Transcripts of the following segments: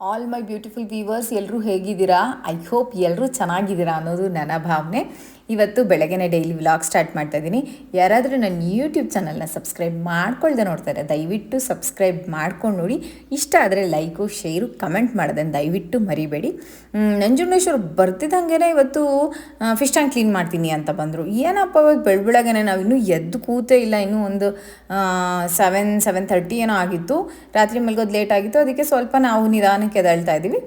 All my beautiful viewers ಎಲ್ಲರೂ ಹೇಗಿದ್ದೀರಾ? I hope ಎಲ್ಲರೂ ಚೆನ್ನಾಗಿದ್ದೀರಾ ಅನ್ನೋದು ನನ್ನ ಭಾವನೆ. ಇವತ್ತು ಬೆಳಗ್ಗೆನೇ ಡೈಲಿ ವ್ಲಾಗ್ ಸ್ಟಾರ್ಟ್ ಮಾಡ್ತಾ ಇದ್ದೀನಿ. ಯಾರಾದರೂ ನನ್ನ ಯೂಟ್ಯೂಬ್ ಚಾನಲ್ನ ಸಬ್ಸ್ಕ್ರೈಬ್ ಮಾಡ್ಕೊಳ್ದೆ ನೋಡ್ತಾರೆ ದಯವಿಟ್ಟು ಸಬ್ಸ್ಕ್ರೈಬ್ ಮಾಡ್ಕೊಂಡು ನೋಡಿ. ಇಷ್ಟ ಆದರೆ ಲೈಕು ಶೇರು ಕಮೆಂಟ್ ಮಾಡೋದನ್ನು ದಯವಿಟ್ಟು ಮರಿಬೇಡಿ. ನಂಜುಂಡೇಶ್ವರ್ ಬರ್ತಿದ್ದಂಗೆ ಇವತ್ತು ಫಿಶ್ ಟ್ಯಾಂಕ್ ಕ್ಲೀನ್ ಮಾಡ್ತೀನಿ ಅಂತ ಬಂದರು. ಏನಪ್ಪ ಅವಾಗ ಬೆಳ ನಾವು ಇನ್ನೂ ಎದ್ದು ಕೂತೇ ಇಲ್ಲ. ಇನ್ನೂ ಒಂದು ಸೆವೆನ್ ಸೆವೆನ್ ತರ್ಟಿ ಏನೋ ಆಗಿತ್ತು. ರಾತ್ರಿ ಮಲ್ಗೋದು ಲೇಟ್ ಆಗಿತ್ತು. ಅದಕ್ಕೆ ಸ್ವಲ್ಪ ನಾವು ನಿಧಾನಕ್ಕೆ ಎದಳ್ತಾ ಇದ್ದೀವಿ.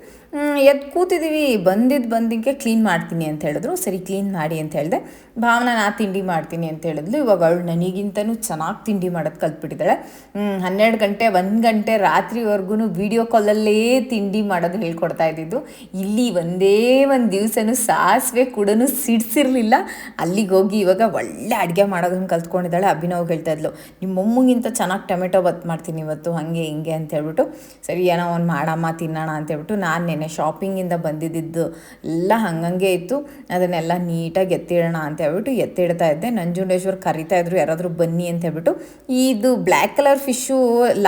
ಎದ್ದು ಕೂತಿದ್ದೀವಿ ಬಂದಿದ್ದು ಬಂದಿಕ್ಕೆ ಕ್ಲೀನ್ ಮಾಡ್ತೀನಿ ಅಂತ ಹೇಳಿದ್ರು. ಸರಿ ಕ್ಲೀನ್ ಮಾಡಿ ಅಂತ ಹೇಳಿದೆ. ಭಾವನಾ, ನಾ ತಿಂಡಿ ಮಾಡ್ತೀನಿ ಅಂತ ಹೇಳಿದ್ಲು. ಇವಾಗ ಅವಳು ನನಗಿಂತನೂ ಚೆನ್ನಾಗಿ ತಿಂಡಿ ಮಾಡೋದು ಕಲ್ತ್ಬಿಟ್ಟಿದ್ದಾಳೆ. ಹನ್ನೆರಡು ಗಂಟೆ, ಒಂದು ಗಂಟೆ ರಾತ್ರಿವರೆಗೂ ವೀಡಿಯೋ ಕಾಲಲ್ಲೇ ತಿಂಡಿ ಮಾಡೋದು ಹೇಳ್ಕೊಡ್ತಾ ಇದ್ದಿದ್ದು. ಇಲ್ಲಿ ಒಂದೇ ಒಂದು ದಿವಸನೂ ಸಾಸಿವೆ ಕೂಡ ಸಿಡ್ಸಿರಲಿಲ್ಲ. ಅಲ್ಲಿಗೆ ಹೋಗಿ ಇವಾಗ ಒಳ್ಳೆ ಅಡುಗೆ ಮಾಡೋದನ್ನು ಕಲ್ತ್ಕೊಂಡಿದ್ದಾಳೆ ಅಭಿನವ್ ಹೇಳ್ತಾ ಇದ್ಲು. ನಿಮ್ಮ ಚೆನ್ನಾಗಿ ಟೊಮೆಟೊ ಬತ್ ಮಾಡ್ತೀನಿ ಇವತ್ತು, ಹಾಗೆ ಹಿಂಗೆ ಅಂತ ಹೇಳ್ಬಿಟ್ಟು. ಸರಿ ಏನೋ ಒಂದು ಮಾಡಮ್ಮ, ತಿನ್ನೋಣ ಅಂತ ಹೇಳ್ಬಿಟ್ಟು ನಾನು ನೆನೆ ಶಾಪಿಂಗಿಂದ ಬಂದಿದ್ದು ಎಲ್ಲ ಹಂಗಂಗೆ ಇತ್ತು. ಅದನ್ನೆಲ್ಲ ನೀಟಾಗಿ ಎತ್ತಿಡೋಣ ಅಂತ ಹೇಳ್ಬಿಟ್ಟು ಎತ್ತಿಡ್ತಾ ಇದ್ದೆ. ನಂಜುಂಡೇಶ್ವರ್ ಕರಿತಾ ಇದ್ರು, ಯಾರಾದರೂ ಬನ್ನಿ ಅಂತ ಹೇಳ್ಬಿಟ್ಟು. ಇದು black colour fish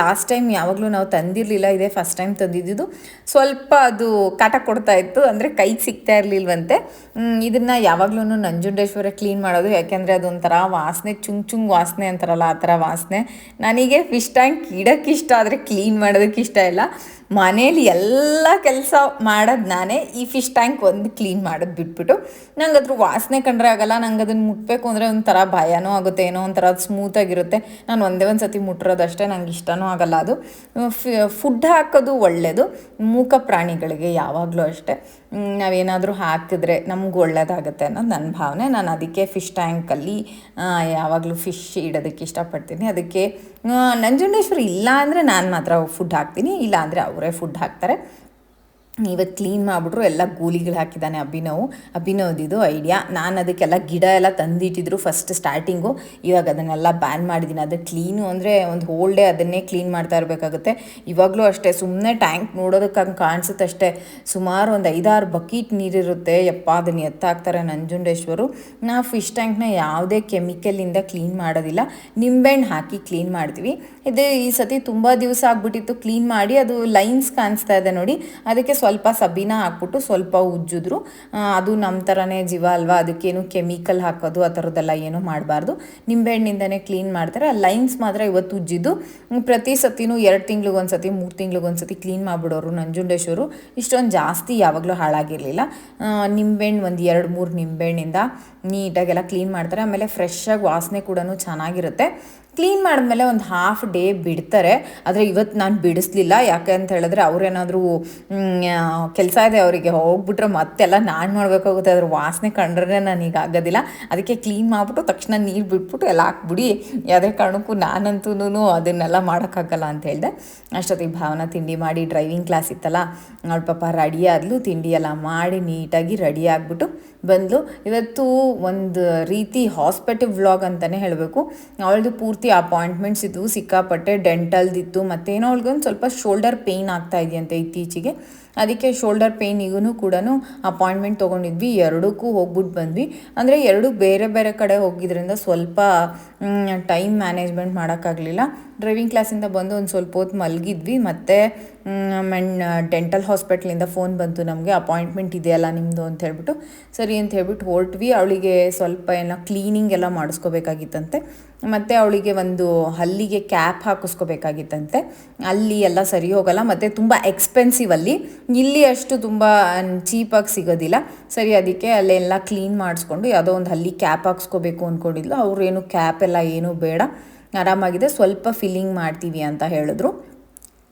last time ಯಾವಾಗಲೂ ನಾವು ತಂದಿರಲಿಲ್ಲ, ಇದೇ ಫಸ್ಟ್ ಟೈಮ್ ತಂದಿದ್ದು ಸ್ವಲ್ಪ ಅದು ಕಾಟ ಕೊಡ್ತಾ ಇತ್ತು, ಅಂದರೆ ಕೈಗೆ ಸಿಗ್ತಾ ಇರಲಿಲ್ವಂತೆ. ಇದನ್ನು ಯಾವಾಗಲೂ ನಂಜುಂಡೇಶ್ವರ ಕ್ಲೀನ್ ಮಾಡೋದು, ಯಾಕೆಂದರೆ ಅದೊಂಥರ ವಾಸನೆ, ಚುಂಗ್ ಚುಂಗ್ ವಾಸನೆ ಅಂತಾರಲ್ಲ, ಆ ಥರ ವಾಸನೆ. ನನಗೆ ಫಿಶ್ ಟ್ಯಾಂಕ್ ಇಡೋಕ್ಕಿಷ್ಟ, ಆದರೆ ಕ್ಲೀನ್ ಮಾಡೋದಕ್ಕೆ ಇಷ್ಟ ಇಲ್ಲ. ಮನೇಲಿ ಎಲ್ಲ ಕೆಲಸ ಮಾಡೋದು ನಾನೇ ಈ ಫಿಶ್ ಟ್ಯಾಂಕ್ ಒಂದು ಕ್ಲೀನ್ ಮಾಡೋದು ಬಿಟ್ಬಿಟ್ಟು ನಂಗೆ ಅದ್ರ ವಾಸನೆ ಕಂಡ್ರೆ ಆಗಲ್ಲ ನಂಗೆ ಅದನ್ನು ಮುಟ್ಟಬೇಕು ಅಂದರೆ ಒಂಥರ ಭಯನೂ ಆಗುತ್ತೆ, ಏನೋ ಒಂಥರ ಅದು ಸ್ಮೂತಾಗಿರುತ್ತೆ ನಾನು ಒಂದೇ ಒಂದು ಸತಿ ಮುಟ್ಟಿರೋದಷ್ಟೇ ನಂಗೆ ಇಷ್ಟನೂ ಆಗಲ್ಲ ಅದು. ಫುಡ್ ಹಾಕೋದು ಒಳ್ಳೆಯದು ಮೂಕ ಪ್ರಾಣಿಗಳಿಗೆ ಯಾವಾಗಲೂ ಅಷ್ಟೇ. ನಾವೇನಾದರೂ ಹಾಕಿದ್ರೆ ನಮ್ಗೆ ಒಳ್ಳೇದಾಗುತ್ತೆ ಅನ್ನೋದು ನನ್ನ ಭಾವನೆ. ನಾನು ಅದಕ್ಕೆ ಫಿಶ್ ಟ್ಯಾಂಕಲ್ಲಿ ಯಾವಾಗಲೂ ಫಿಶ್ ಇಡೋದಕ್ಕೆ ಇಷ್ಟಪಡ್ತೀನಿ. ಅದಕ್ಕೆ ನಂಜುಂಡೇಶ್ವರಿ ಇಲ್ಲ ಅಂದರೆ ನಾನು ಮಾತ್ರ ಫುಡ್ ಹಾಕ್ತೀನಿ, ಇಲ್ಲ ಅಂದರೆ ಅವರೇ ಫುಡ್ ಹಾಕ್ತಾರೆ. ಇವತ್ತು ಕ್ಲೀನ್ ಮಾಡಿಬಿಟ್ರು ಎಲ್ಲ ಗೂಲಿಗಳು ಹಾಕಿದ್ದಾನೆ ಅಭಿನವ್. ಅಭಿನವ್ದಿದು ಐಡಿಯಾ ನಾನು ಅದಕ್ಕೆಲ್ಲ ಗಿಡ ಎಲ್ಲ ತಂದಿಟ್ಟಿದ್ರು ಫಸ್ಟ್ ಸ್ಟಾರ್ಟಿಂಗು ಇವಾಗ ಅದನ್ನೆಲ್ಲ ಬ್ಯಾನ್ ಮಾಡಿದ್ದೀನಿ ಅದು ಕ್ಲೀನು ಅಂದರೆ ಒಂದು ಹೋಲ್ ಡೇ ಅದನ್ನೇ ಕ್ಲೀನ್ ಮಾಡ್ತಾ ಇರಬೇಕಾಗುತ್ತೆ. ಇವಾಗಲೂ ಅಷ್ಟೇ ಸುಮ್ಮನೆ ಟ್ಯಾಂಕ್ ನೋಡೋದಕ್ಕೆ ಹಂಗೆ ಕಾಣಿಸುತ್ತೆ ಅಷ್ಟೇ. ಸುಮಾರು ಒಂದು ಐದಾರು ಬಕೀಟ್ ನೀರಿರುತ್ತೆ. ಯಪ್ಪ ಅದನ್ನು ಎತ್ತಾಕ್ತಾರೆ ನಂಜುಂಡೇಶ್ವರು. ನಾ ಫಿಶ್ ಟ್ಯಾಂಕ್ನ ಯಾವುದೇ ಕೆಮಿಕಲಿಂದ ಕ್ಲೀನ್ ಮಾಡೋದಿಲ್ಲ. ನಿಂಬೆಹಣ್ಣು ಹಾಕಿ ಕ್ಲೀನ್ ಮಾಡ್ತೀವಿ. ಇದು ಈ ಸತಿ ತುಂಬ ದಿವಸ ಆಗ್ಬಿಟ್ಟಿತ್ತು. ಕ್ಲೀನ್ ಮಾಡಿ ಅದು ಲೈನ್ಸ್ ಕಾಣಿಸ್ತಾ ಇದೆ ನೋಡಿ. ಅದಕ್ಕೆ ಸ್ವಲ್ಪ ಸಬೀನ ಹಾಕ್ಬಿಟ್ಟು ಸ್ವಲ್ಪ ಉಜ್ಜಿದ್ರು. ಅದು ನಮ್ಮ ಥರನೇ ಜೀವ ಅಲ್ವಾ? ಅದಕ್ಕೇನು ಕೆಮಿಕಲ್ ಹಾಕೋದು, ಆ ಥರದ್ದೆಲ್ಲ ಏನೂ ಮಾಡಬಾರ್ದು. ನಿಂಬೆಹಣ್ಣಿಂದನೇ ಕ್ಲೀನ್ ಮಾಡ್ತಾರೆ. ಆ ಲೈನ್ಸ್ ಮಾತ್ರ ಇವತ್ತು ಉಜ್ಜಿದ್ದು. ಪ್ರತಿ ಸತಿನೂ ಎರಡು ತಿಂಗ್ಳಿಗೊಂದ್ಸತಿ ಸತಿ ಮೂರು ತಿಂಗ್ಳಿಗೆ ಸತಿ ಕ್ಲೀನ್ ಮಾಡಿಬಿಡೋರು ನಂಜುಂಡೇಶ್ವರು ಇಷ್ಟೊಂದು ಜಾಸ್ತಿ ಯಾವಾಗಲೂ ಹಾಳಾಗಿರಲಿಲ್ಲ. ನಿಂಬೆಹಣ್ಣು ಒಂದು ಎರಡು, ಮೂರು ನಿಂಬೆಹಣ್ಣಿಂದ ನೀಟಾಗೆಲ್ಲ ಕ್ಲೀನ್ ಮಾಡ್ತಾರೆ. ಆಮೇಲೆ ಫ್ರೆಶ್ಶಾಗಿ ವಾಸನೆ ಕೂಡ ಚೆನ್ನಾಗಿರುತ್ತೆ. ಕ್ಲೀನ್ ಮಾಡಿದ್ಮೇಲೆ ಒಂದು ಹಾಫ್ ಡೇ ಬಿಡ್ತಾರೆ. ಆದರೆ ಇವತ್ತು ನಾನು ಬಿಡಿಸ್ಲಿಲ್ಲ. ಯಾಕೆ ಅಂತ ಹೇಳಿದ್ರೆ ಅವ್ರೇನಾದರೂ ಕೆಲಸ ಇದೆ ಅವರಿಗೆ, ಹೋಗ್ಬಿಟ್ರೆ ಮತ್ತೆಲ್ಲ ನಾನು ಮಾಡಬೇಕಾಗುತ್ತೆ. ಅದ್ರ ವಾಸನೆ ಕಂಡ್ರೆ ನನಗೆ ಆಗೋದಿಲ್ಲ. ಅದಕ್ಕೆ ಕ್ಲೀನ್ ಮಾಡಿಬಿಟ್ಟು ತಕ್ಷಣ ನೀರು ಬಿಟ್ಬಿಟ್ಟು ಎಲ್ಲ ಹಾಕ್ಬಿಡಿ. ಯಾವುದೇ ಕಾರಣಕ್ಕೂ ನಾನಂತೂ ಅದನ್ನೆಲ್ಲ ಮಾಡೋಕ್ಕಾಗಲ್ಲ ಅಂತ ಹೇಳಿದೆ. ಅಷ್ಟೊತ್ತಿಗೆ ಭಾವನಾ ತಿಂಡಿ ಮಾಡಿ ಡ್ರೈವಿಂಗ್ ಕ್ಲಾಸ್ ಇತ್ತಲ್ಲ, ಅವಳ ಪಾಪ ರೆಡಿ ಆದಲು, ತಿಂಡಿ ಎಲ್ಲ ಮಾಡಿ ನೀಟಾಗಿ ರೆಡಿ ಆಗಿಬಿಟ್ಟು ಬಂದ್ಲು. ಇವತ್ತು ಒಂದು ರೀತಿ ಹಾಸ್ಪಿಟಲ್ ವ್ಲಾಗ್ ಅಂತಲೇ ಹೇಳಬೇಕು. ಅವಳದು ಪೂರ್ತಿ ಅಪಾಯಿಂಟ್ಮೆಂಟ್ಸ್ ಇದ್ವು. ಸಿಕ್ಕಾಪಟ್ಟೆ ಡೆಂಟಲ್ದಿತ್ತು ಮತ್ತೇನೋ ಅವಳಿಗೊಂದು ಸ್ವಲ್ಪ ಶೋಲ್ಡರ್ ಪೇಯ್ನ್ ಆಗ್ತಾ ಇದೆಯಂತೆ ಇತ್ತೀಚೆಗೆ. ಅದಕ್ಕೆ ಶೋಲ್ಡರ್ ಪೇಯ್ನಿಗೂ ಕೂಡ ಅಪಾಯಿಂಟ್ಮೆಂಟ್ ತೊಗೊಂಡಿದ್ವಿ. ಎರಡಕ್ಕೂ ಹೋಗ್ಬಿಟ್ಟು ಬಂದ್ವಿ. ಅಂದರೆ ಎರಡು ಬೇರೆ ಬೇರೆ ಕಡೆ ಹೋಗಿದ್ರಿಂದ ಸ್ವಲ್ಪ ಟೈಮ್ ಮ್ಯಾನೇಜ್ಮೆಂಟ್ ಮಾಡೋಕ್ಕಾಗಲಿಲ್ಲ. ಡ್ರೈವಿಂಗ್ ಕ್ಲಾಸಿಂದ ಬಂದು ಒಂದು ಸ್ವಲ್ಪ ಹೊತ್ತು ಮಲಗಿದ್ವಿ. ಮತ್ತು ಮೆನ್ ಡೆಂಟಲ್ ಹಾಸ್ಪಿಟ್ಲಿಂದ ಫೋನ್ ಬಂತು ನಮಗೆ ಅಪಾಯಿಂಟ್ಮೆಂಟ್ ಇದೆಯಲ್ಲ ನಿಮ್ಮದು ಅಂತ ಹೇಳ್ಬಿಟ್ಟು. ಸರಿ ಅಂತ ಹೇಳ್ಬಿಟ್ಟು ಹೊರಟ್ವಿ. ಅವಳಿಗೆ ಸ್ವಲ್ಪ ಏನೋ ಕ್ಲೀನಿಂಗ್ ಎಲ್ಲ ಮಾಡಿಸ್ಕೋಬೇಕಾಗಿತ್ತಂತೆ. ಮತ್ತು ಅವಳಿಗೆ ಒಂದು ಹಲ್ಲಿಗೆ ಕ್ಯಾಪ್ ಹಾಕಿಸ್ಕೋಬೇಕಾಗಿತ್ತಂತೆ. ಅಲ್ಲಿ ಎಲ್ಲ ಸರಿ ಹೋಗಲ್ಲ, ಮತ್ತು ತುಂಬ ಎಕ್ಸ್ಪೆನ್ಸಿವ್ ಅಲ್ಲಿ. ಇಲ್ಲಿ ಅಷ್ಟು ತುಂಬ ಚೀಪಾಗಿ ಸಿಗೋದಿಲ್ಲ. ಸರಿ, ಅದಕ್ಕೆ ಅಲ್ಲೆಲ್ಲ ಕ್ಲೀನ್ ಮಾಡಿಸ್ಕೊಂಡು ಯಾವುದೋ ಒಂದು ಹಲ್ಲಿ ಕ್ಯಾಪ್ ಹಾಕ್ಸ್ಕೋಬೇಕು ಅಂದ್ಕೊಂಡಿದ್ಲು ಅವ್ರೇನು ಕ್ಯಾಪ್ ಎಲ್ಲ ಏನೂ ಬೇಡ. ಆರಾಮಾಗಿದೆ. ಸ್ವಲ್ಪ ಫಿಲ್ಲಿಂಗ್ ಮಾಡ್ತೀವಿ ಅಂತ ಹೇಳಿದ್ರು.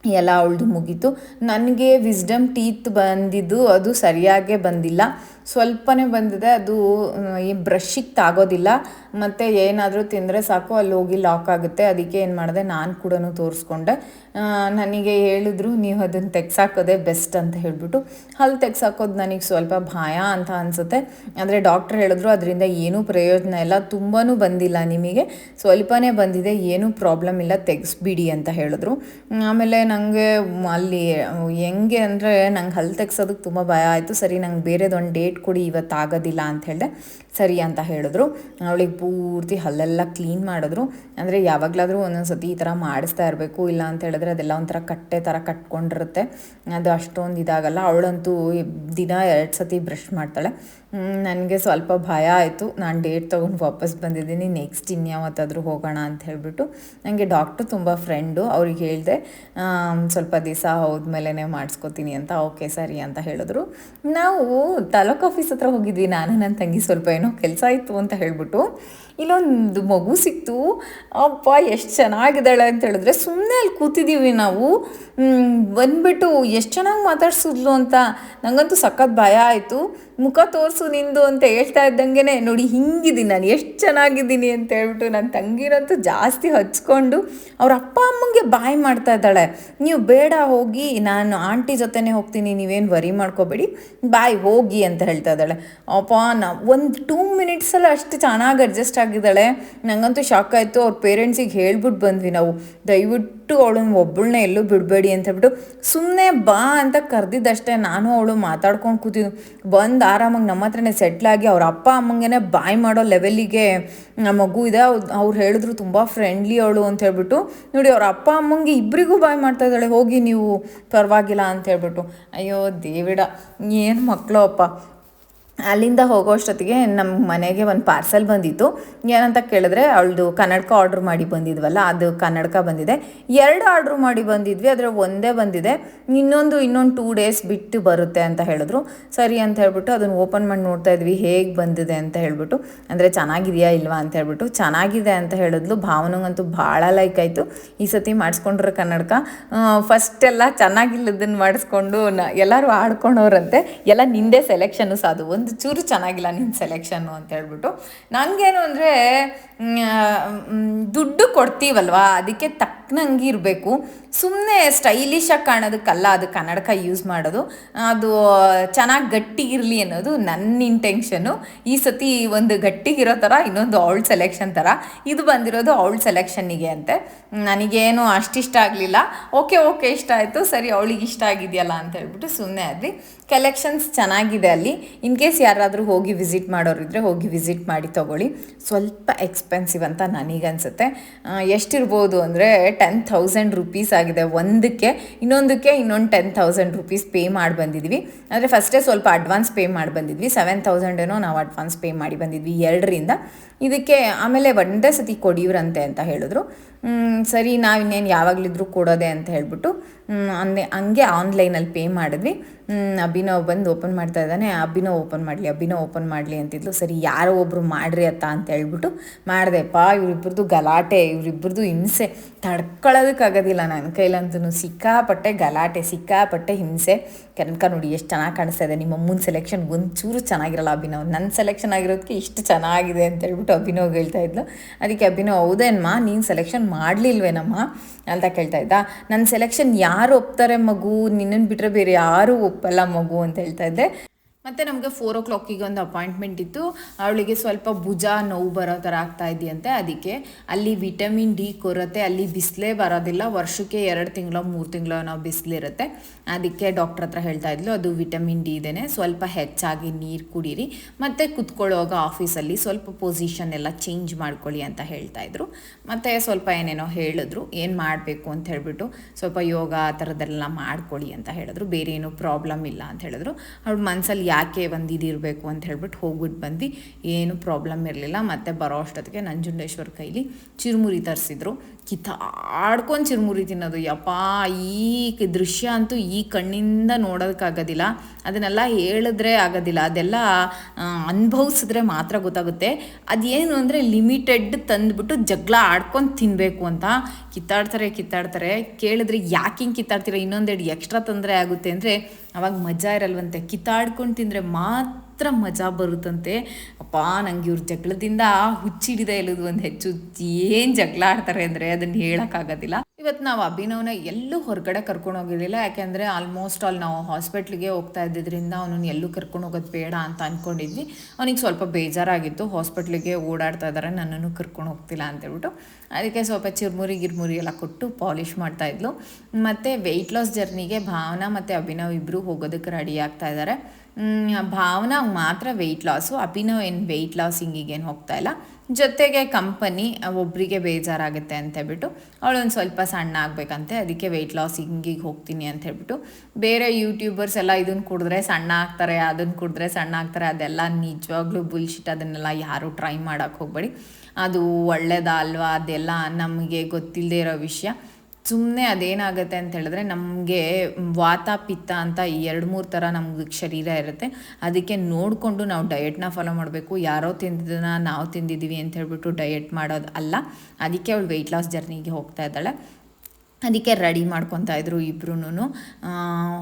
ಎಲ್ಲ ಅವಳದು ಮುಗೀತು. ನನಗೆ ವಿಸ್ಡಮ್ ಟೀತ್ ಬಂದಿದ್ದು ಅದು ಸರಿಯಾಗೇ ಬಂದಿಲ್ಲ. ಸ್ವಲ್ಪನೇ ಬಂದಿದೆ. ಅದು ಈ ಬ್ರಷಿಗೆ ತಾಗೋದಿಲ್ಲ. ಮತ್ತು ಏನಾದರೂ ತಿಂದರೆ ಸಾಕು, ಅಲ್ಲಿ ಹೋಗಿ ಲಾಕ್ ಆಗುತ್ತೆ. ಅದಕ್ಕೆ ಏನು ಮಾಡಿದೆ, ನಾನು ಕೂಡ ತೋರಿಸ್ಕೊಂಡೆ. ನನಗೆ ಹೇಳಿದ್ರು, ನೀವು ಅದನ್ನು ತೆಗ್ಸಾಕೋದೇ ಬೆಸ್ಟ್ ಅಂತ ಹೇಳಿಬಿಟ್ಟು. ಹಲ್ಲು ತೆಗ್ಸಾಕೋದು ನನಗೆ ಸ್ವಲ್ಪ ಭಯ ಅಂತ ಅನಿಸುತ್ತೆ. ಆದರೆ ಡಾಕ್ಟ್ರ್ ಹೇಳಿದ್ರು, ಅದರಿಂದ ಏನೂ ಪ್ರಯೋಜನ ಇಲ್ಲ. ತುಂಬಾ ಬಂದಿಲ್ಲ ನಿಮಗೆ. ಸ್ವಲ್ಪನೇ ಬಂದಿದೆ. ಏನೂ ಪ್ರಾಬ್ಲಮ್ ಇಲ್ಲ. ತೆಗೆಸ್ಬಿಡಿ ಅಂತ ಹೇಳಿದ್ರು. ಆಮೇಲೆ ನನಗೆ ಅಲ್ಲಿ ಹೆಂಗೆ ಅಂದರೆ ನಂಗೆ ಹಲ್ಲು ತೆಗ್ಸೋದಕ್ಕೆ ತುಂಬ ಭಯ ಆಯಿತು. ಸರಿ, ನಂಗೆ ಬೇರೆದೊಂದು ಡೇಟ್ ಕೊಡಿ ಇವತ್ತು ಆಗೋದಿಲ್ಲ ಅಂತ ಹೇಳಿದೆ ಸರಿ ಅಂತ ಹೇಳಿದ್ರು. ಅವಳಿಗೆ ಪೂರ್ತಿ ಹಲ್ಲೆಲ್ಲ ಕ್ಲೀನ್ ಮಾಡಿದ್ರು. ಅಂದರೆ ಯಾವಾಗಲಾದರೂ ಒಂದೊಂದು ಸತಿ ಈ ಥರ ಮಾಡಿಸ್ತಾ ಇರಬೇಕು, ಇಲ್ಲ ಅಂತ ಹೇಳಿದ್ರೆ ಅದೆಲ್ಲ ಒಂಥರ ಕಟ್ಟೆ ಥರ ಕಟ್ಕೊಂಡಿರುತ್ತೆ. ಅದು ಅಷ್ಟೊಂದು ಇದಾಗಲ್ಲ. ಅವಳಂತೂ ದಿನ ಎರಡು ಸತಿ ಬ್ರಷ್ ಮಾಡ್ತಾಳೆ. ನನಗೆ ಸ್ವಲ್ಪ ಭಯ ಆಯಿತು. ನಾನು ಡೇಟ್ ತೊಗೊಂಡು ವಾಪಸ್ ಬಂದಿದ್ದೀನಿ. ನೆಕ್ಸ್ಟ್ ಇನ್ಯಾವತ್ತಾದರೂ ಹೋಗೋಣ ಅಂತ ಹೇಳಿಬಿಟ್ಟು ನನಗೆ ಡಾಕ್ಟ್ರು ತುಂಬ ಫ್ರೆಂಡು ಅವ್ರಿಗೆ ಹೇಳಿದೆ ಸ್ವಲ್ಪ ದಿವಸ ಹೋದ್ಮೇಲೆ ಮಾಡಿಸ್ಕೋತೀನಿ ಅಂತ. ಓಕೆ, ಸರಿ ಅಂತ ಹೇಳಿದ್ರು. ನಾವು ತಾಲೂಕು ಆಫೀಸ್ ಹತ್ರ ಹೋಗಿದ್ವಿ. ನಾನು ನನ್ನ ತಂಗಿ ಸ್ವಲ್ಪ ಏನೋ ಕೆಲಸ ಇತ್ತು ಅಂತ ಹೇಳಿಬಿಟ್ಟು ಇಲ್ಲೊಂದು ಮಗು ಸಿಕ್ತು. ಅಪ್ಪ ಎಷ್ಟು ಚೆನ್ನಾಗಿದ್ದಾಳೆ ಅಂತ ಹೇಳಿದ್ರೆ ಸುಮ್ಮನೆ ಅಲ್ಲಿ ಕೂತಿದ್ದೀವಿ ನಾವು. ಬಂದ್ಬಿಟ್ಟು ಎಷ್ಟು ಚೆನ್ನಾಗಿ ಮಾತಾಡ್ಸಿದ್ಲು ಅಂತ ನನಗಂತೂ ಸಖತ್ ಭಯ ಆಯಿತು. ಮುಖ ತೋರಿಸು ನಿಂದು ಅಂತ ಹೇಳ್ತಾ ಇದ್ದಂಗೆ ನೋಡಿ ಹಿಂಗಿದ್ದೀನಿ ನಾನು, ಎಷ್ಟು ಚೆನ್ನಾಗಿದ್ದೀನಿ ಅಂತ ಹೇಳ್ಬಿಟ್ಟು ನನ್ನ ತಂಗಿರಂತೂ ಜಾಸ್ತಿ ಹಚ್ಕೊಂಡು ಅವ್ರ ಅಪ್ಪ ಅಮ್ಮಂಗೆ ಬಾಯ್ ಮಾಡ್ತಾ ಇದ್ದಾಳೆ. ನೀವು ಬೇಡ, ಹೋಗಿ, ನಾನು ಆಂಟಿ ಜೊತೆನೇ ಹೋಗ್ತೀನಿ, ನೀವೇನು ವರಿ ಮಾಡ್ಕೋಬೇಡಿ, ಬಾಯ್ ಹೋಗಿ ಅಂತ ಹೇಳ್ತಾ ಇದ್ದಾಳೆ. ಅಪ್ಪ ನಾ ಒಂದು ಟೂ ಮಿನಿಟ್ಸಲ್ಲಿ ಅಷ್ಟು ಚೆನ್ನಾಗಿ ಅಡ್ಜಸ್ಟ್ ಆಗಿದ್ದಾಳೆ. ನಂಗಂತೂ ಶಾಕ್ ಆಯಿತು. ಅವ್ರ ಪೇರೆಂಟ್ಸಿಗೆ ಹೇಳ್ಬಿಟ್ಟು ಬಂದ್ವಿ ನಾವು. ದಯವಿಟ್ಟು ಅವಳನ್ನ ಒಬ್ಬಳನ್ನ ಎಲ್ಲೂ ಬಿಡಬೇಡಿ ಅಂತ ಹೇಳ್ಬಿಟ್ಟು ಸುಮ್ಮನೆ ಬಾ ಅಂತ ಕರೆದಿದ್ದಷ್ಟೇ ನಾನು ಅವಳು ಮಾತಾಡ್ಕೊಂಡು ಕೂತಿದ್ದು ಬಂದು ಆರಾಮಾಗಿ ನಮ್ಮ ಹತ್ರನೇ ಆಗಿ ಅವ್ರ ಅಪ್ಪ ಅಮ್ಮಂಗೆ ಬಾಯ್ ಮಾಡೋ ಲೆವೆಲ್ಲಿಗೆ ಮಗು ಇದೆ. ಅವ್ರು ಹೇಳಿದ್ರು ತುಂಬ ಫ್ರೆಂಡ್ಲಿ ಅವಳು ಅಂತ ಹೇಳ್ಬಿಟ್ಟು ನೋಡಿ ಅವ್ರ ಅಪ್ಪ ಅಮ್ಮಂಗೆ ಇಬ್ಬರಿಗೂ ಬಾಯ್ ಮಾಡ್ತಾ ಇದ್ದಾಳೆ. ಹೋಗಿ ನೀವು ಪರವಾಗಿಲ್ಲ ಅಂತ ಹೇಳ್ಬಿಟ್ಟು. ಅಯ್ಯೋ ದೇವಿಡ, ಏನು ಮಕ್ಕಳು ಅಪ್ಪ ಅಲ್ಲಿಂದ ಹೋಗೋ ಅಷ್ಟೊತ್ತಿಗೆ ನಮ್ಮ ಮನೆಗೆ ಒಂದು ಪಾರ್ಸೆಲ್ ಬಂದಿತ್ತು. ಏನಂತ ಕೇಳಿದ್ರೆ ಅವಳದು ಕನ್ನಡಕ ಆರ್ಡ್ರ್ ಮಾಡಿ ಬಂದಿದ್ವಲ್ಲ, ಅದು ಕನ್ನಡಕ ಬಂದಿದೆ. ಎರಡು ಆರ್ಡ್ರ್ ಮಾಡಿ ಬಂದಿದ್ವಿ, ಆದರೆ ಒಂದೇ ಬಂದಿದೆ. ಇನ್ನೊಂದು ಇನ್ನೊಂದು ಟೂ ಡೇಸ್ ಬಿಟ್ಟು ಬರುತ್ತೆ ಅಂತ ಹೇಳಿದ್ರು. ಸರಿ ಅಂತ ಹೇಳ್ಬಿಟ್ಟು ಅದನ್ನು ಓಪನ್ ಮಾಡಿ ನೋಡ್ತಾ ಇದ್ವಿ, ಹೇಗೆ ಬಂದಿದೆ ಅಂತ ಹೇಳ್ಬಿಟ್ಟು. ಅಂದರೆ ಚೆನ್ನಾಗಿದೆಯಾ ಇಲ್ವಾ ಅಂತ ಹೇಳ್ಬಿಟ್ಟು, ಚೆನ್ನಾಗಿದೆ ಅಂತ ಹೇಳಿದ್ಲು. ಭಾವನಂಗಂತೂ ಭಾಳ ಲೈಕ್ ಆಯಿತು. ಈ ಸತಿ ಮಾಡಿಸ್ಕೊಂಡ್ರೆ ಕನ್ನಡಕ. ಫಸ್ಟ್ ಎಲ್ಲ ಚೆನ್ನಾಗಿಲ್ಲದನ್ನು ಮಾಡಿಸ್ಕೊಂಡು ನ, ಎಲ್ಲರೂ ಆಡ್ಕೊಂಡವ್ರಂತೆ ಎಲ್ಲ ನಿಂದೆ ಸೆಲೆಕ್ಷನ್ನು ಅದು ಒಂದು ಚೂರು ಚೆನ್ನಾಗಿಲ್ಲ ನಿನ್ನ ಸೆಲೆಕ್ಷನ್ನು ಅಂತ ಹೇಳ್ಬಿಟ್ಟು. ನನಗೇನು ಅಂದರೆ ದುಡ್ಡು ಕೊಡ್ತೀವಲ್ವಾ? ಅದಕ್ಕೆ ತಕ್ಕನಂಗೆ ಇರಬೇಕು. ಸುಮ್ಮನೆ ಸ್ಟೈಲಿಶಾಗಿ ಕಾಣೋದಕ್ಕಲ್ಲ, ಅದು ಕನ್ನಡಕ ಯೂಸ್ ಮಾಡೋದು. ಅದು ಚೆನ್ನಾಗಿ ಗಟ್ಟಿ ಇರಲಿ ಅನ್ನೋದು ನನ್ನ ಇಂಟೆನ್ಷನು ಈ ಸತಿ ಒಂದು ಗಟ್ಟಿಗಿರೋ ಥರ ಇನ್ನೊಂದು ಔಲ್ಡ್ ಸೆಲೆಕ್ಷನ್ ಥರ ಇದು ಬಂದಿರೋದು ಔಲ್ಡ್ ಸೆಲೆಕ್ಷನ್ನಿಗೆ ಅಂತೆ. ನನಗೇನು ಅಷ್ಟಿಷ್ಟ ಆಗಲಿಲ್ಲ. ಓಕೆ ಓಕೆ, ಇಷ್ಟ ಆಯಿತು. ಸರಿ, ಅವಳಿಗೆ ಇಷ್ಟ ಆಗಿದೆಯಲ್ಲ ಅಂತ ಹೇಳ್ಬಿಟ್ಟು ಸುಮ್ಮನೆ ಆದ್ವಿ. ಕಲೆಕ್ಷನ್ಸ್ ಚೆನ್ನಾಗಿದೆ ಅಲ್ಲಿ. ಇನ್ ಕೇಸ್ ಯಾರಾದರೂ ಹೋಗಿ ವಿಸಿಟ್ ಮಾಡೋರಿದ್ರೆ ಹೋಗಿ ವಿಸಿಟ್ ಮಾಡಿ ತೊಗೊಳ್ಳಿ. ಸ್ವಲ್ಪ ಎಕ್ಸ್ಪೆನ್ಸಿವ್ ಅಂತ ನನಗನ್ಸುತ್ತೆ. ಎಷ್ಟಿರ್ಬೋದು ಅಂದರೆ ಟೆನ್ ಥೌಸಂಡ್ ರುಪೀಸ್ ಆಗಿದೆ. ಒಂದಕ್ಕೆ, ಇನ್ನೊಂದಕ್ಕೆ ಇನ್ನೊಂದು ಟೆನ್ ತೌಸಂಡ್ ರುಪೀಸ್ ಪೇ ಮಾಡಿ ಬಂದಿದ್ವಿ. ಅಂದರೆ ಫಸ್ಟೇ ಸ್ವಲ್ಪ ಅಡ್ವಾನ್ಸ್ ಪೇ ಮಾಡಿ ಬಂದಿದ್ವಿ. ಸೆವೆನ್ ತೌಸಂಡೇನೋ ನಾವು ಅಡ್ವಾನ್ಸ್ ಪೇ ಮಾಡಿ ಬಂದಿದ್ವಿ ಎರಡರಿಂದ. ಇದಕ್ಕೆ ಆಮೇಲೆ ಒಂದೇ ಸತಿ ಕೊಡಿವ್ರಂತೆ ಅಂತ ಹೇಳಿದ್ರು. ಸರಿ ನಾವು ಇನ್ನೇನು ಯಾವಾಗಲಿದ್ರು ಕೊಡೋದೆ ಅಂತ ಹೇಳ್ಬಿಟ್ಟು ಅಂದೆ ಹಂಗೆ ಆನ್ಲೈನಲ್ಲಿ ಪೇ ಮಾಡಿದ್ವಿ. ಅಭಿನವ್ ಬಂದು ಓಪನ್ ಮಾಡ್ತಾ ಇದ್ದಾನೆ. ಅಭಿನವ್ ಓಪನ್ ಮಾಡಲಿ, ಅಭಿನವ್ ಓಪನ್ ಮಾಡಲಿ ಅಂತಿದ್ಲು. ಸರಿ, ಯಾರೋ ಒಬ್ಬರು ಮಾಡ್ರಿ ಅತ್ತ ಅಂತ ಹೇಳ್ಬಿಟ್ಟು ಮಾಡಿದೆಪ್ಪ ಇವರಿಬ್ಬರದು ಗಲಾಟೆ ಇವರಿಬ್ಬರದು ಹಿಂಸೆ. ತಡ್ಕೊಳ್ಳೋದಕ್ಕಾಗೋದಿಲ್ಲ ನನ್ನ ಕೈಲಂತೂ. ಸಿಕ್ಕಾಪಟ್ಟೆ ಗಲಾಟೆ, ಸಿಕ್ಕಾಪಟ್ಟೆ ಹಿಂಸೆ. ಕನಕ ನೋಡಿ ಎಷ್ಟು ಚೆನ್ನಾಗಿ ಕಾಣಿಸ್ತಾ ಇದೆ. ನಿಮ್ಮ ಅಮ್ಮನ ಸೆಲೆಕ್ಷನ್ ಒಂಚೂರು ಚೆನ್ನಾಗಿರಲ್ಲ ಅಭಿನವ್. ನನ್ನ ಸೆಲೆಕ್ಷನ್ ಆಗಿರೋದಕ್ಕೆ ಇಷ್ಟು ಚೆನ್ನಾಗಿದೆ ಅಂತ ಹೇಳ್ಬಿಟ್ಟು ಅಭಿನವ್ ಹೇಳ್ತಾ ಇದ್ಲು. ಅದಕ್ಕೆ ಅಭಿನವ್ ಹೌದೇನಮ್ಮ ನೀನು ಸೆಲೆಕ್ಷನ್ ಮಾಡಲಿಲ್ವೇನಮ್ಮ? ಅಂತ ಕೇಳ್ತಾ ಇದ್ದ. ನನ್ನ ಸೆಲೆಕ್ಷನ್ ಯಾರು ಒಪ್ತಾರೆ ಮಗು? ನಿನ್ನನ್ನು ಬಿಟ್ಟರೆ ಬೇರೆ ಯಾರೂ ಒಪ್ಪಲ್ಲ ಮಗು ಅಂತ ಹೇಳ್ತಾ ಇದ್ದೆ. ಮತ್ತು ನಮಗೆ ಫೋರ್ ಓ ಕ್ಲಾಕಿಗೆ ಒಂದು ಅಪಾಯಿಂಟ್ಮೆಂಟ್ ಇತ್ತು. ಅವಳಿಗೆ ಸ್ವಲ್ಪ ಭುಜ ನೋವು ಬರೋ ಥರ ಆಗ್ತಾ ಇದೆಯಂತೆ, ಅದಕ್ಕೆ ಅಲ್ಲಿ ವಿಟಮಿನ್ ಡಿ ಕೊರತೆ, ಅಲ್ಲಿ ಬಿಸಿಲೇ ಬರೋದಿಲ್ಲ. ವರ್ಷಕ್ಕೆ ಎರಡು ತಿಂಗಳು, ಮೂರು ತಿಂಗಳು ನಾವು ಬಿಸಿಲಿರುತ್ತೆ. ಅದಕ್ಕೆ ಡಾಕ್ಟ್ರ್ ಹತ್ರ ಹೇಳ್ತಾ ಇದ್ಲು, ಅದು ವಿಟಮಿನ್ ಡಿ ಇದೇ ಸ್ವಲ್ಪ ಹೆಚ್ಚಾಗಿ ನೀರು ಕುಡೀರಿ. ಮತ್ತು ಕುತ್ಕೊಳ್ಳೋವಾಗ ಆಫೀಸಲ್ಲಿ ಸ್ವಲ್ಪ ಪೊಸಿಷನ್ ಎಲ್ಲ ಚೇಂಜ್ ಮಾಡ್ಕೊಳ್ಳಿ ಅಂತ ಹೇಳ್ತಾ ಇದ್ರು. ಮತ್ತು ಸ್ವಲ್ಪ ಏನೇನೋ ಹೇಳಿದ್ರು. ಏನು ಮಾಡಬೇಕು ಅಂತ ಹೇಳಿಬಿಟ್ಟು ಸ್ವಲ್ಪ ಯೋಗ ಆ ಥರದ್ದೆಲ್ಲ ಮಾಡ್ಕೊಳ್ಳಿ ಅಂತ ಹೇಳಿದ್ರು. ಬೇರೆ ಏನೂ ಪ್ರಾಬ್ಲಮ್ ಇಲ್ಲ ಅಂತ ಹೇಳಿದ್ರು. ಅವ್ಳ ಮನಸ್ಸಲ್ಲಿ ಯಾಕೆ ಒಂದು ಇದಿರಬೇಕು ಅಂತ ಹೇಳ್ಬಿಟ್ಟು ಹೋಗ್ಬಿಟ್ಟು ಬಂದು ಏನು ಪ್ರಾಬ್ಲಮ್ ಇರಲಿಲ್ಲ. ಮತ್ತು ಬರೋ ಅಷ್ಟೊತ್ತಿಗೆ ನಂಜುಂಡೇಶ್ವರ ಕೈಲಿ ಚಿರುಮುರಿ ತರಿಸಿದ್ರು. ಕಿತ್ತಾಡ್ಕೊಂಡು ಚಿರುಮುರಿ ತಿನ್ನೋದು. ಯಪ್ಪ, ಈ ದೃಶ್ಯ ಅಂತೂ ಈ ಕಣ್ಣಿಂದ ನೋಡೋದಕ್ಕಾಗೋದಿಲ್ಲ. ಅದನ್ನೆಲ್ಲ ಹೇಳಿದ್ರೆ ಆಗೋದಿಲ್ಲ. ಅದೆಲ್ಲ ಅನುಭವಿಸಿದ್ರೆ ಮಾತ್ರ ಗೊತ್ತಾಗುತ್ತೆ. ಅದೇನು ಅಂದರೆ ಲಿಮಿಟೆಡ್ ತಂದುಬಿಟ್ಟು ಜಗಳ ಆಡ್ಕೊಂಡು ತಿನ್ನಬೇಕು ಅಂತ. ಕಿತ್ತಾಡ್ತಾರೆ ಕಿತ್ತಾಡ್ತಾರೆ. ಕೇಳಿದ್ರೆ ಯಾಕೆ ಹಿಂಗೆ ಕಿತ್ತಾಡ್ತೀರ? ಇನ್ನೊಂದೆರಡು ಎಕ್ಸ್ಟ್ರಾ ತೊಂದರೆ ಆಗುತ್ತೆ. ಅಂದರೆ ಅವಾಗ ಮಜಾ ಇರಲ್ವಂತೆ. ಕಿತ್ತಾಡ್ಕೊಂಡು ತಿಂದರೆ ಮಾತ್ರ ಮಜಾ ಬರುತ್ತಂತೆ. ಅಪ್ಪ, ನಂಗೆ ಇವ್ರ ಜಗಳದಿಂದ ಹುಚ್ಚಿಡಿದೆ ಇಲ್ಲದು ಒಂದು ಹೆಚ್ಚು ಏನು ಜಗಳ ಆಡ್ತಾರೆ ಅಂದರೆ ಅದನ್ನು ಹೇಳೋಕ್ಕಾಗೋದಿಲ್ಲ ಇವತ್ತು ನಾವು ಅಭಿನವ್ನ ಎಲ್ಲೂ ಹೊರಗಡೆ ಕರ್ಕೊಂಡು ಹೋಗಿರಲಿಲ್ಲ. ಯಾಕೆಂದರೆ ಆಲ್ಮೋಸ್ಟ್ ಆಲ್ ನಾವು ಹಾಸ್ಪಿಟ್ಲಿಗೆ ಹೋಗ್ತಾ ಇದ್ದಿದ್ದರಿಂದ ಅವನನ್ನು ಎಲ್ಲೂ ಕರ್ಕೊಂಡು ಹೋಗೋದು ಬೇಡ ಅಂತ ಅಂದ್ಕೊಂಡಿದ್ವಿ ಅವನಿಗೆ ಸ್ವಲ್ಪ ಬೇಜಾರಾಗಿತ್ತು. ಹಾಸ್ಪಿಟ್ಲಿಗೆ ಓಡಾಡ್ತಾ ಇದ್ದಾರೆ ನನ್ನನ್ನು ಕರ್ಕೊಂಡು ಹೋಗ್ತಿಲ್ಲ ಅಂತೇಳ್ಬಿಟ್ಟು ಅದಕ್ಕೆ ಸ್ವಲ್ಪ ಚಿರ್ಮುರಿ, ಗಿರ್ಮುರಿ ಎಲ್ಲ ಕೊಟ್ಟು ಪಾಲಿಷ್ ಮಾಡ್ತಾಯಿದ್ಲು ಮತ್ತು ವೆಯ್ಟ್ ಲಾಸ್ ಜರ್ನಿಗೆ ಭಾವನಾ ಮತ್ತು ಅಭಿನವ್ ಇಬ್ಬರು ಹೋಗೋದಕ್ಕೆ ರೆಡಿ ಆಗ್ತಾ ಇದ್ದಾರೆ ಭಾವನಾ ಮಾತ್ರ ವೆಯ್ಟ್ ಲಾಸು ಅಭಿನವ್ ಏನು ವೆಯ್ಟ್ ಲಾಸಿಂಗಿಗೇನು ಹೋಗ್ತಾ ಇಲ್ಲ. ಜೊತೆಗೆ ಕಂಪನಿ ಒಬ್ಬರಿಗೆ ಬೇಜಾರಾಗುತ್ತೆ ಅಂತ ಹೇಳ್ಬಿಟ್ಟು, ಅವಳೊಂದು ಸ್ವಲ್ಪ ಸಣ್ಣ ಆಗಬೇಕಂತೆ, ಅದಕ್ಕೆ ವೆಯ್ಟ್ ಲಾಸ್ ಹಿಂಗಿಗೆ ಹೋಗ್ತೀನಿ ಅಂತ ಹೇಳ್ಬಿಟ್ಟು, ಬೇರೆ ಯೂಟ್ಯೂಬರ್ಸ್ ಎಲ್ಲ ಇದನ್ನು ಕುಡಿದ್ರೆ ಸಣ್ಣ ಆಗ್ತಾರೆ ಅದನ್ನು ಕುಡಿದ್ರೆ ಸಣ್ಣ ಆಗ್ತಾರೆ, ಅದೆಲ್ಲ ನಿಜವಾಗ್ಲೂ ಬುಲ್ಶಿಟ್ ಅದನ್ನೆಲ್ಲ ಯಾರೂ ಟ್ರೈ ಮಾಡೋಕ್ಕೆ ಹೋಗಬೇಡಿ. ಅದು ಒಳ್ಳೇದಾ ಅಲ್ವಾ, ಅದೆಲ್ಲ ನಮಗೆ ಗೊತ್ತಿಲ್ಲದೆ ಇರೋ ವಿಷಯ. ಸುಮ್ಮನೆ ಅದೇನಾಗುತ್ತೆ ಅಂತ ಹೇಳಿದ್ರೆ ನಮಗೆ ವಾತ ಪಿತ್ತ ಅಂತ ಎರಡು ಮೂರು ಥರ ನಮ್ಗೆ ಶರೀರ ಇರುತ್ತೆ. ಅದಕ್ಕೆ ನೋಡಿಕೊಂಡು ನಾವು ಡಯೆಟ್ನ ಫಾಲೋ ಮಾಡಬೇಕು. ಯಾರೋ ತಿಂದಿದ್ದನ್ನ ನಾವು ತಿಂದಿದ್ದೀವಿ ಅಂತ ಹೇಳ್ಬಿಟ್ಟು ಡಯೆಟ್ ಮಾಡೋದು ಅಲ್ಲ. ಅದಕ್ಕೆ ಅವಳು ವೆಯ್ಟ್ ಲಾಸ್ ಜರ್ನಿಗೆ ಹೋಗ್ತಾ ಇದ್ದಾಳೆ. ಅದಕ್ಕೆ ರೆಡಿ ಮಾಡ್ಕೊತಾ ಇದ್ರು ಇಬ್ರು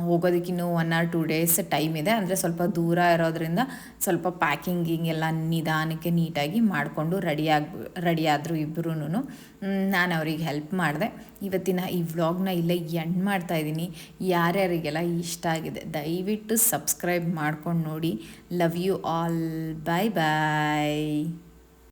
ಹೋಗೋದಕ್ಕಿನ್ನೂ one or two days time ಇದೆ. ಅಂದರೆ ಸ್ವಲ್ಪ ದೂರ ಇರೋದ್ರಿಂದ ಸ್ವಲ್ಪ ಪ್ಯಾಕಿಂಗ್ ಎಲ್ಲ ನಿಧಾನಕ್ಕೆ ನೀಟಾಗಿ ಮಾಡಿಕೊಂಡು ರೆಡಿಯಾಗಿ ರೆಡಿ ಆದರು ಇಬ್ಬರೂ ನಾನು ಅವ್ರಿಗೆ ಹೆಲ್ಪ್ ಮಾಡಿದೆ. ಇವತ್ತಿನ ಈ ವ್ಲಾಗ್ನ ಇಲ್ಲೇ ಎಂಡ್ ಮಾಡ್ತಾಯಿದ್ದೀನಿ ಯಾರ್ಯಾರಿಗೆಲ್ಲ ಇಷ್ಟ ಆಗಿದೆ, ದಯವಿಟ್ಟು ಸಬ್ಸ್ಕ್ರೈಬ್ ಮಾಡ್ಕೊಂಡು ನೋಡಿ. Love you all bye bye